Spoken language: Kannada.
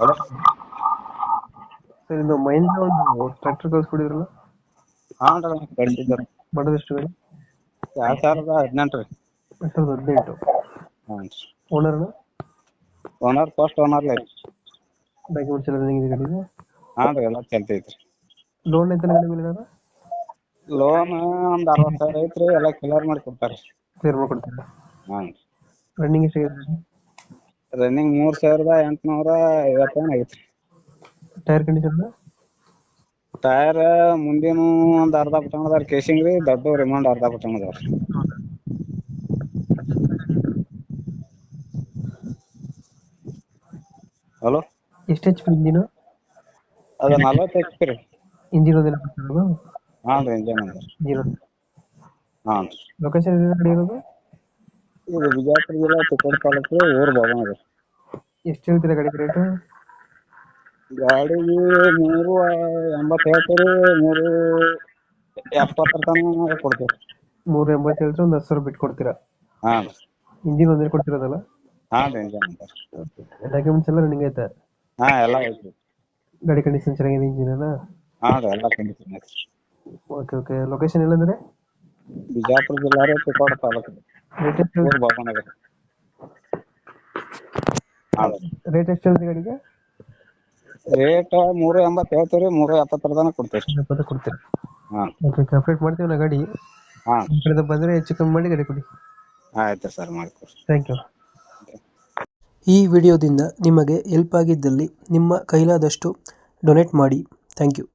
ಸರ್ ಇದು ಮಹೇಂದ್ರ ಒಂದು ಟ್ರ್ಯಾಕ್ಟರ್ ಕಳಿಸ್ಕೊಡಿದ್ರಲ್ಲ ಹಾಂ ರೀ ಕಳಿಸಿದ್ರಿ ಮಾಡೋದೆಷ್ಟು ಗಾಡಿ? ಎರಡು ಸಾವಿರದ ಹದಿನೆಂಟು ರೀ. ಎರಡು ಸಾವಿರದ ಹದಿನೆಂಟು. ಹ್ಞೂ ರೀ ಓನರ್ನ ಓನರ್ ಫಸ್ಟ್ ಓನರ್ ರೀ ಡಾಕ್ಯುಮೆಂಟ್ಸ್ ಎಲ್ಲ ರನ್ನಿಂಗ್ ಇದೆ ಗಾಡಿಗೆ ಹಾಂ ರೀ ಎಲ್ಲ ಚಲ್ತೈತಿ ರೀ ಲೋನ್ ಐತೆ ಗಾಡಿ ಮೇಲೆ ಲೋನ್ ಒಂದು ಅರವತ್ತು ಸಾವಿರ ಐತ್ರಿ ಎಲ್ಲ ಕ್ಲಿಯರ್ ಮಾಡಿ ಕೊಡ್ತಾರೆ. ಕ್ಲಿಯರ್ ಮಾಡ್ಕೊಡ್ತೀರಾ ಹಾಂ ರೀ ರನ್ನಿಂಗ್ ಎಷ್ಟಾಗಿದೆ ರನ್ನಿಂಗ್ ಮೂರ್ ಸಾವಿರದ ಎಂಟುನೂರ ಐವತ್ತೇನು ಐತ್ರಿ ಟೈರ್ ಕಂಡೀಷನ್ ಟೈರ್ ಮುಂದಿನ ಒಂದ್ ಅರ್ಧ ಪುಟನ್ ಅದಾವ ಕೇಸಿಂಗ್ ರೀ ದೊಡ್ಡ ರಿಮೌಂಡ್ ಅರ್ಧ ಪುಟನ್ ಅದಾವ ರೀ ಹಲೋ ಎಷ್ಟು ಎಚ್ ಪಿ ಇಂಜಿನು? ಅದು ನಲ್ವತ್ತು ಎಚ್ ಪಿ ರೀ. ಇಂಜಿನ್ ಹಾಂ ರೀ ಇಂಜನ್ ಅದ ಹಾಂ ರೀ ಲೊಕೇಶನ್ ಎಲ್ಲಿ ಗಾಡಿ ಇರೋದು? ಇದು ಬಿಜಾಪುರ ಜಿಲ್ಲಾ ಚಿಕ್ಕೋಡಿ ತಾಲೂಕು ಊರು ಬಾಬನ ರೀ ಎಷ್ಟು ಹೇಳ್ತೀರಾ ಗಾಡಿ ರೇಟು ಗಾಡಿಗೆ ಮೂರು ಎಂಬತ್ತು ಹೇಳ್ತೀವಿ ಮೂರು ಎಪ್ಪತ್ತರ ತನಕ ಕೊಡ್ತೀವಿ. ಮೂರು ಎಂಬತ್ತು ಹೇಳಿದ್ರೆ ಒಂದು ಹತ್ತು ಸಾವಿರ ಬಿಟ್ಟು ಕೊಡ್ತೀರಾ? ಹಾಂ. ಇಂಜಿನ್ ಒಂದೇ ಕೊಡ್ತಿರೋದಲ್ಲ? ಹಾಂ ರೀ ಇಂಜನ್ ಡಾಕ್ಯುಮೆಂಟ್ಸ್ ಎಲ್ಲ ರನ್ನಿಂಗ್ ಐತೆ? ಹಾಂ ಎಲ್ಲ ಐತ್ರಿ ಗಾಡಿ ಕಂಡೀಷನ್ ಚೆನ್ನಾಗಿದೆ ಇಂಜಿನ್ ಅಲ್ಲ ಹಾಂ ರೀ ಎಲ್ಲ ಕಂಡೀಷನ್ ಓಕೆ ಓಕೆ ಲೊಕೇಶನ್ ಎಲ್ಲಂದ್ರೆ? ಬಿಜಾಪುರ ಜಿಲ್ಲಾ ರೀ ಚಿಕ್ಕೋಡಿ ತಾಲೂಕು. ರೇಟ್ ಎಷ್ಟು ಊರು ಬಾಬನ ರೀ ಹಾಂ ರೀ ರೇಟ್ ಎಷ್ಟು ಹೇಳಿದ್ರೆ ಗಾಡಿಗೆ ರೇಟ್ ಮೂರು ಎಂಬತ್ತು ಹೇಳ್ತೀವಿ ರೀ ಮೂರು ಎಪ್ಪತ್ತರ ತನಕ ಕೊಡ್ತೀವಿ ಎಪ್ಪತ್ತು ಕೊಡ್ತೀರಾ? ಹಾಂ. ಓಕೆ ಕಂಪ್ಲೀಟ್ ಮಾಡ್ತೀವಿ ನಾ ಗಾಡಿ? ಹಾಂ. ಬಂದರೆ ಹೆಚ್ಚು ಕಮ್ಮಿ ಮಾಡಿ ಗಾಡಿ ಕೊಡಿ. ಆಯ್ತು ಸರ್ ಮಾಡ್ಕೊಡ್ರಿ ಥ್ಯಾಂಕ್ ಯು ಈ ವಿಡಿಯೋದಿಂದ ನಿಮಗೆ ಹೆಲ್ಪ್ ಆಗಿದ್ದಲ್ಲಿ ನಿಮ್ಮ ಕೈಲಾದಷ್ಟು ಡೊನೇಟ್ ಮಾಡಿ. Thank you